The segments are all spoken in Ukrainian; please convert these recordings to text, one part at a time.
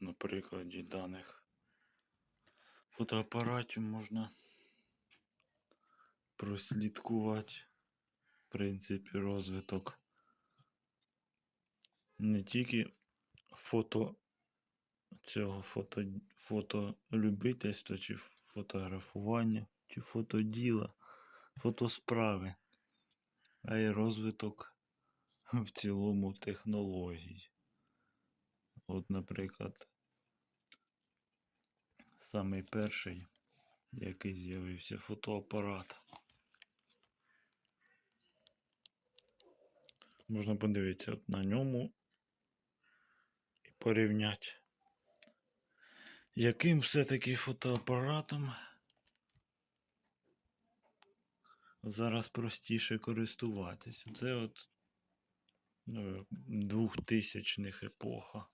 От на прикладі даних фотоапаратів можна прослідкувати, в принципі, розвиток не тільки фото цього фото, фотолюбительства, чи фотографування, чи фотоділа, фотосправи, а й розвиток в цілому технологій. От, наприклад, самий перший, який з'явився фотоапарат. Можна подивитися от на ньому і порівняти, яким все-таки фотоапаратом зараз простіше користуватись. Це от ну, двохтисячних епоха.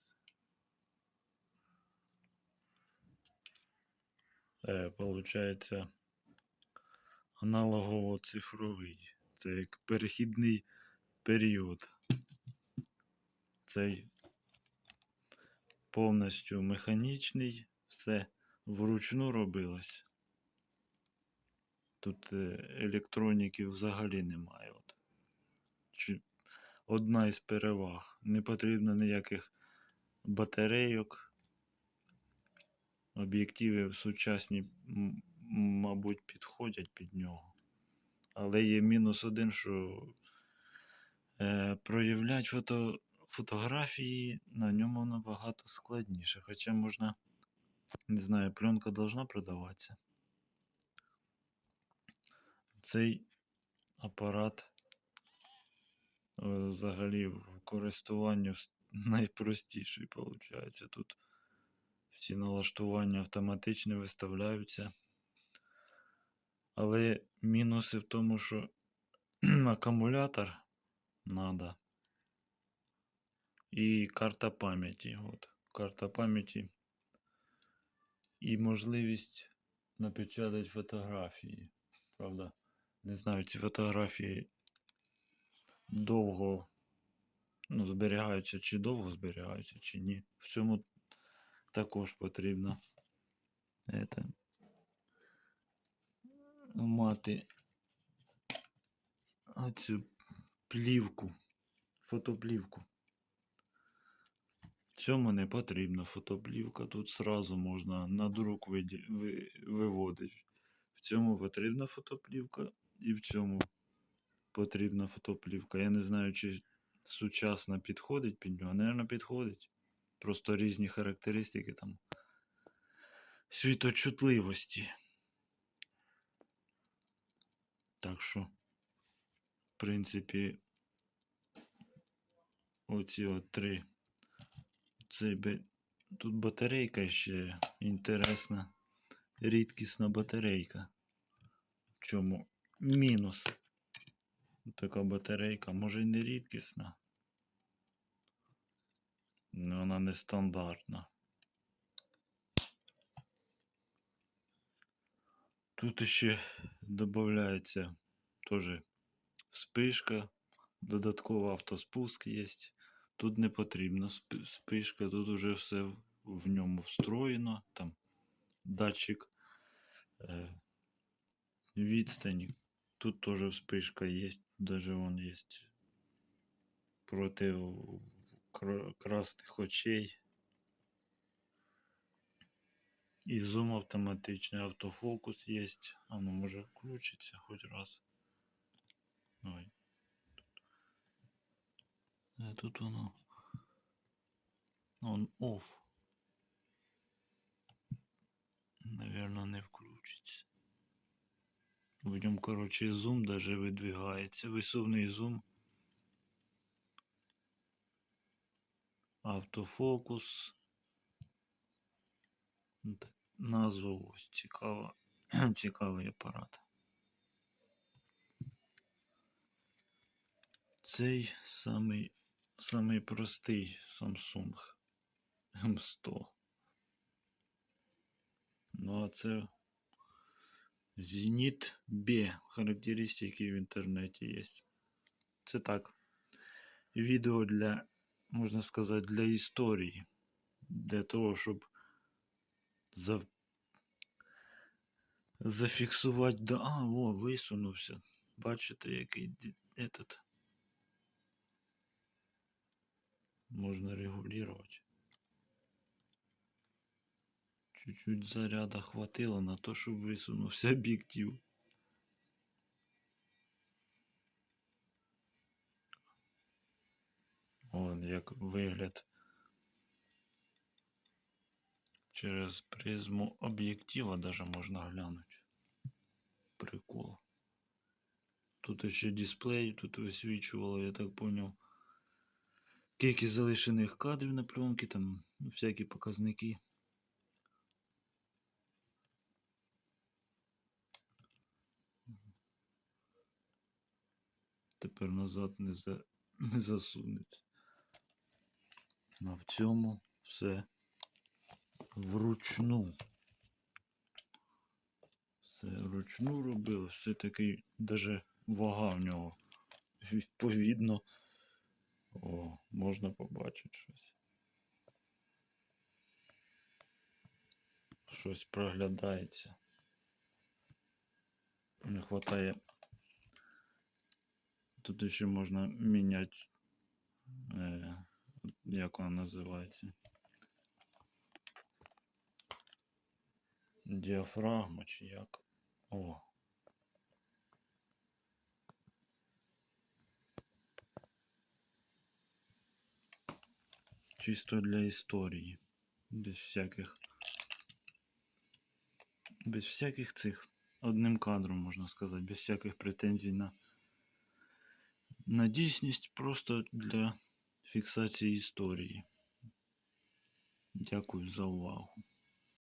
Получається аналогово-цифровий. Це як перехідний період. Цей повністю механічний, все вручну робилось. Тут е, електроніки взагалі немає. От. Одна із переваг. Не потрібно ніяких батарейок. Об'єктиви сучасні, мабуть, підходять під нього. Але є мінус один, що е, проявляти фото, фотографії на ньому набагато складніше. Хоча можна, не знаю, пленка должна продаватися. Цей апарат е, взагалі в користуванні найпростіший виходить. Тут всі налаштування автоматично виставляються. Але мінуси в тому, що акумулятор надо. І карта пам'яті. От, карта пам'яті. І можливість напечатати фотографії. Правда, не знаю, ці фотографії довго ну, зберігаються, чи довго зберігаються, чи ні. В цьому також потрібно это, мати оцю плівку, фотоплівку. Цьому не потрібна фотоплівка. Тут сразу можна на друк виводити. В цьому потрібна фотоплівка і в цьому потрібна фотоплівка. Я не знаю, чи сучасно підходить під нього. Наверно, підходить. Просто різні характеристики там світочутливості. Так що, в принципі, оці от три. Би... Тут батарейка ще інтересна. Рідкісна батарейка. В чому мінус? Така батарейка, може й не рідкісна. Ну, вона нестандартна. Тут ще додається теж вспишка, додатково автоспуск є. Тут не потрібна спишка, тут уже все в- ньому встроєно. Там датчик е, відстані. Тут теж вспишка є, даже вон є проти красних очей. І зум автоматичний, автофокус є. А ну може включиться хоч раз. Ой. Е, тут воно. Он off. Наверно, не включиться. В ньому, коротше, зум даже видвигається. Висувний зум. Автофокус. Ну, так, Назва ось цікава. Цікавий апарат. Цей самий, самий простий Samsung M100. Ну а це Zenit B. Характеристики в інтернеті є. Це так. Відео для, можна сказати, для історії. для того, щоб за... зафіксувати. Да... А, о, висунувся. Бачите, який этот. Можна регулювати. Чуть-чуть заряда хватило на то, щоб висунувся об'єктив. Вон як вигляд через призму об'єктива даже можна глянути. Прикол. Тут ще дисплей, тут висвічувало, я так поняв. Кількість залишених кадрів на пленці, там всякі показники. Тепер назад не, за... не засунеться. А в цьому все вручну. Все вручну робили, все таки даже вага в нього. Відповідно. О, можна побачити щось. Щось проглядається. Не хватає. Тут ще можна міняти. Е, як вона називається? Діафрагма чи як? О. Чисто для історії. Без всяких. Без всяких цих. Одним кадром, можна сказати, без всяких претензій на, на дійсність, просто для фіксації історії. Дякую за увагу.